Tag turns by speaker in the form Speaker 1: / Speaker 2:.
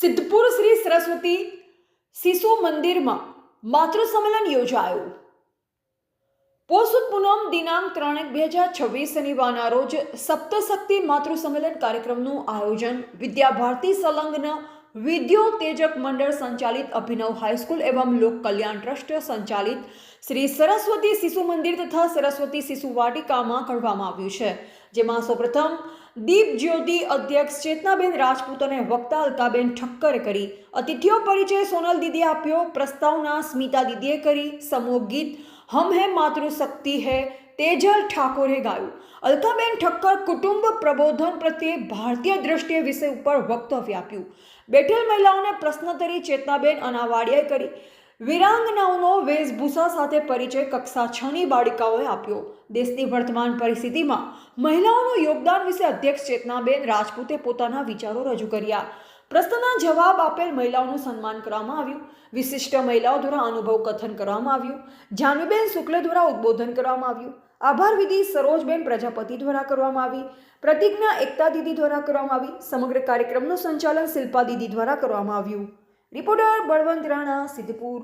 Speaker 1: સિદ્ધપુર શ્રી સરસ્વતી શિશુ મંદિરમાં માતૃ સંમેલન યોજાયું. પોષ પૂનમ દિનાંક ત્રણ બે હજાર છવ્વીસ શનિવારના રોજ સપ્તશક્તિ માતૃ સંમેલન કાર્યક્રમનું આયોજન વિદ્યાભારતી સંલગ્ન વિદ્યો તેજક મંડળ સંચાલિત અભિનવ હાઈસ્કૂલ એવં લોક કલ્યાણ ટ્રસ્ટ સંચાલિત શ્રી સરસ્વતી શિશુ મંદિર તથા સરસ્વતી શિશુ વાટિકામાં કરવામાં આવ્યું છે, જેમાં સૌપ્રથમ દીપ જ્યોતિ અધ્યક્ષ ચેતનાબેન રાજપૂત અને વક્તા અલકાબેન ઠક્કર કરી અતિથિઓ પરિચય સોનલ દીદીએ આપ્યો, પ્રસ્તાવના સ્મિતા દીદીએ કરી, સમૂહ ગીત હમ હે માતૃશક્તિ હે તેજલ ઠાકોરે ગાયું. અલકાબેન ઠક્કર કુટુંબ પ્રબોધન પ્રત્યે ભારતીય દ્રષ્ટિએ વિષય ઉપર વક્તવ્ય આપ્યું. બેઠેલ મહિલાઓને પ્રશ્નોત્તરી ચેતનાબેન અનાવાડિયાએ કરી. વિરાંગનાઓનો વેશભૂષા સાથે પરિચય કક્ષા છની બાળિકાઓએ આપ્યો. દેશની વર્તમાન પરિસ્થિતિમાં મહિલાઓનું યોગદાન વિશે અધ્યક્ષ ચેતનાબેન રાજપૂતે પોતાના વિચારો રજૂ કર્યા. પ્રશ્નના જવાબ આપેલ મહિલાઓનું સન્માન કરવામાં આવ્યું. વિશિષ્ટ મહિલાઓ દ્વારા અનુભવ કથન કરવામાં આવ્યું. જાનવીબેન શુક્લ દ્વારા ઉદબોધન કરવામાં આવ્યું. આભાર વિધિ સરોજબેન પ્રજાપતિ દ્વારા કરવામાં આવી. પ્રતિજ્ઞા એકતા દીદી દ્વારા કરવામાં આવી. સમગ્ર કાર્યક્રમનું સંચાલન શિલ્પા દીદી દ્વારા કરવામાં આવ્યું. રિપોર્ટર બળવંત રાણા, સિદ્ધપુર.